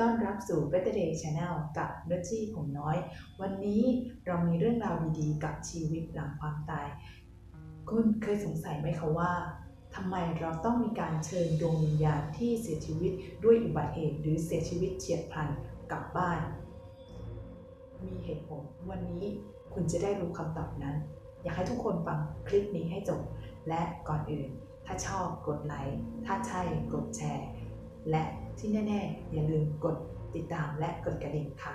ต้อนรับสู่ Better Day Channel กับนจี้ผมน้อย วันนี้เรามีเรื่องราวดีๆ กับชีวิตหลังความตาย คุณเคยสงสัยไหมคะว่าทำไมเราต้องมีการเชิญดวงวิญญาณที่เสียชีวิตด้วยอุบัติเหตุหรือเสียชีวิตเฉียดพลันกลับบ้าน มีเหตุผลวันนี้คุณจะได้รู้คำตอบนั้น อยากให้ทุกคนฟังคลิปนี้ให้จบ และก่อนอื่น ถ้าชอบกดไลค์ถ้าใช่กดแชร์ และที่แน่ๆ อย่าลืมกดติดตามและกดกระดิ่งค่ะ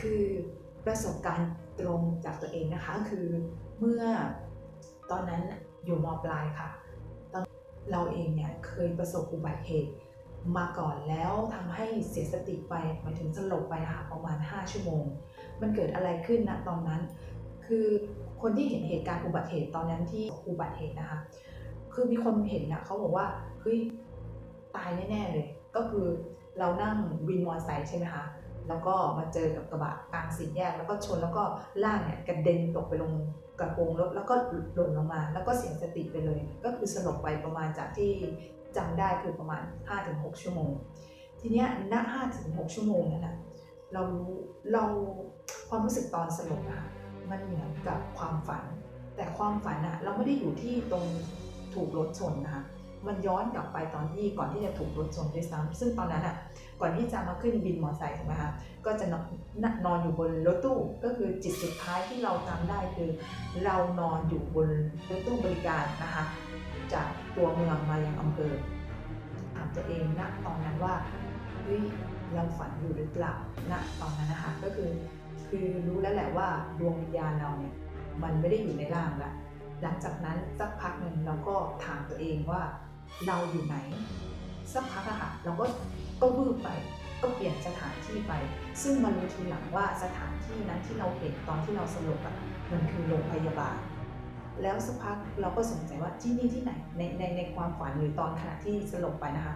คือประสบการณ์ตรงจากตัวเองนะคะ คือเมื่อตอนนั้นอยู่มปลายค่ะตอนเราเองเนี่ยเคยประสบอุบัติเหตุมาก่อนแล้วทำให้เสียสติไปหมายถึงสลบไปนะคะประมาณ 5 ชั่วโมง มันเกิดอะไรขึ้นนะตอนนั้น คือคนที่เห็นเหตุการณ์อุบัติเหตุตอนนั้นที่อุบัติเหตุนะคะ คือมีคนเห็นนะเขาบอกว่าเฮ้ยตายแน่ๆเลย ก็คือเรานั่งวินมอเตอร์ไซค์ใช่ไหมคะแล้วก็มาเจอกับกระบะกลางสี่แยก แล้วก็ชนแล้วก็ล่างเนี่ยกระเด็นตกไปลงกระโปรงรถแล้วก็หล่นลงมา แล้วก็เสียสติไปเลย ก็คือสลบไปประมาณจากที่จำได้คือประมาณ 5-6 ชั่วโมง ทีเนี้ยณ5-6 ชั่วโมงนั้นนะ เรารู้เราความรู้สึกตอนสลบอะมันเหมือนกับความฝัน แต่ความฝันอะเราไม่ได้อยู่ที่ตรงถูกรถชนนะคะมันย้อนกลับไปตอนที่ก่อนที่จะถูกรถชนด้วยซ้ำซึ่งตอนนั้นอะก่อนที่จะมาขึ้นบินมอเตอร์ไซค์ถูกไหมคะก็จะนอนนอนอยู่บนรถตู้ก็คือจิตสุดท้ายที่เราจำได้คือ เรานอนอยู่บนรถตู้บริการนะคะจากตัวเมืองมายังอำเภอถามตัวเองณตอนนั้นว่าเฮ้ย เราฝันอยู่หรือเปล่าณตอนนั้นนะคะก็คือคือรู้แล้วแหละว่าดวงวิญญาณเราเนี่ยมันไม่ได้อยู่ในร่างละหลังจากนั้นสักพักหนึ่งเราก็ถามตัวเองว่าเราอยู่ไหน สักพักอะค่ะเราก็ก็วืบไปก็เปลี่ยนสถานที่ไป ซึ่งมารู้ทีหลังว่าสถานที่นั้นที่เราเห็นตอนที่เราสลบอะมันคือโรงพยาบาล แล้วสักพักเราก็สงสัยว่าที่นี่ที่ไหนในในในความฝันหรือตอนขณะที่สลบไปนะคะ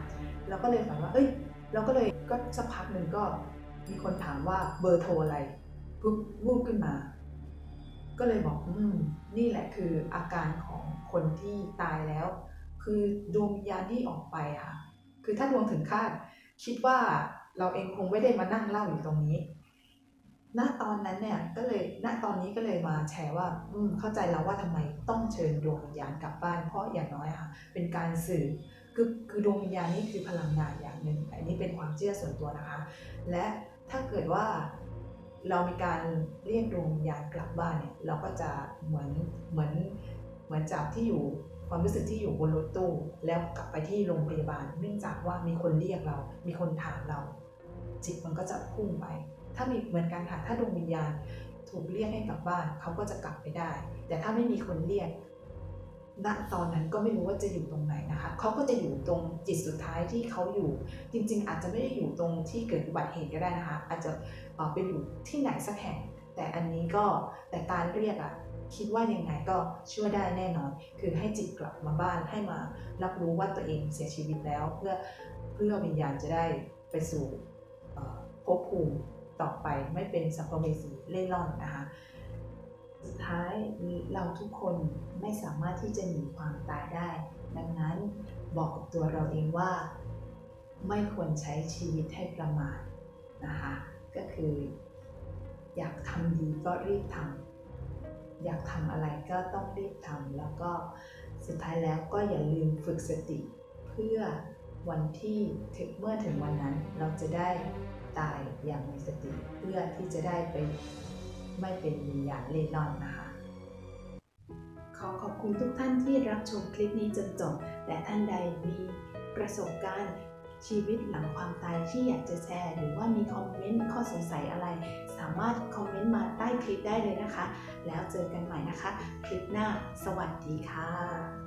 เราก็เลยฝันว่าเอ้ย เราก็เลยก็สักพักหนึ่งก็มีคนถามว่าเบอร์โทรอะไรปุ๊บวูบขึ้นมา ก็เลยบอกอืมนี่แหละคืออาการของคนที่ตายแล้ว คือดวงวิญญาณที่ออกไปค่ะ คือถ้าดวงถึงคาดคิดว่าเราเองคงไม่ได้มานั่งเล่าอยู่ตรงนี้ ณ ตอนนั้นเนี่ยก็เลย ณ ตอนนี้ก็เลยมาแชร์ว่า อืมเข้าใจแล้วว่าทำไมต้องเชิญดวงวิญญาณกลับบ้าน เพราะอย่างน้อยค่ะ เป็นการสื่อ คือคือดวงวิญญาณนี่คือพลังงานอย่างหนึ่งอันนี้เป็นความเชื่อส่วนตัวนะคะ และถ้าเกิดว่าเรามีการเรียกดวงวิญญาณกลับบ้านเนี่ยเราก็จะเหมือนเหมือนเหมือนจากที่อยู่ความรู้สึกที่อยู่บนรถตู้ แล้วกลับไปที่โรงพยาบาล เนื่องจากว่ามีคนเรียกเรา มีคนถามเรา จิตมันก็จะพุ่งไป ถ้ามีเหมือนกันค่ะถ้าดวงวิญญาณถูกเรียกให้กลับบ้านเขาก็จะกลับไปได้ แต่ถ้าไม่มีคนเรียก ณตอนนั้นก็ไม่รู้ว่าจะอยู่ตรงไหนนะคะเขาก็จะอยู่ตรงจิตสุดท้ายที่เขาอยู่ จริง ๆ อาจจะไม่ได้อยู่ตรงที่เกิดอุบัติเหตุก็ได้นะคะ อาจจะไปอยู่ที่ไหนสักแห่ง แต่อันนี้ก็แต่การเรียกอะคิดว่ายังไงก็ช่วยได้แน่นอน คือให้จิตกลับมาบ้านให้มารับรู้ว่าตัวเองเสียชีวิตแล้ว เพื่อเพื่อวิญญาณจะได้ไปสู่ภพภูมิต่อไปไม่เป็นสัมภเวสีเล่ร่อนนะคะ สุดท้ายเราทุกคนไม่สามารถที่จะหนีความตายได้ ดังนั้นบอกกับตัวเราเองว่า ไม่ควรใช้ชีวิตให้ประมาทนะคะก็คือ อยากทำดีก็รีบทำอยากทำอะไรก็ต้องรีบทำแล้วก็สุดท้ายแล้วก็อย่าลืมฝึกสติ เพื่อวันที่ถึงเมื่อถึงวันนั้นเราจะได้ตายอย่างมีสติเพื่อที่จะได้ไป ไม่เป็นวิญญาณเล่ร่อนนะคะ ขอขอบคุณทุกท่านที่รับชมคลิปนี้จนจบแต่ท่านใดมีประสบการณ์ชีวิตหลังความตายที่อยากจะแชร์ หรือว่ามีคอมเมนต์ข้อสงสัยอะไร สามารถคอมเมนต์มาใต้คลิปได้เลยนะคะ แล้วเจอกันใหม่นะคะ คลิปหน้า สวัสดีค่ะ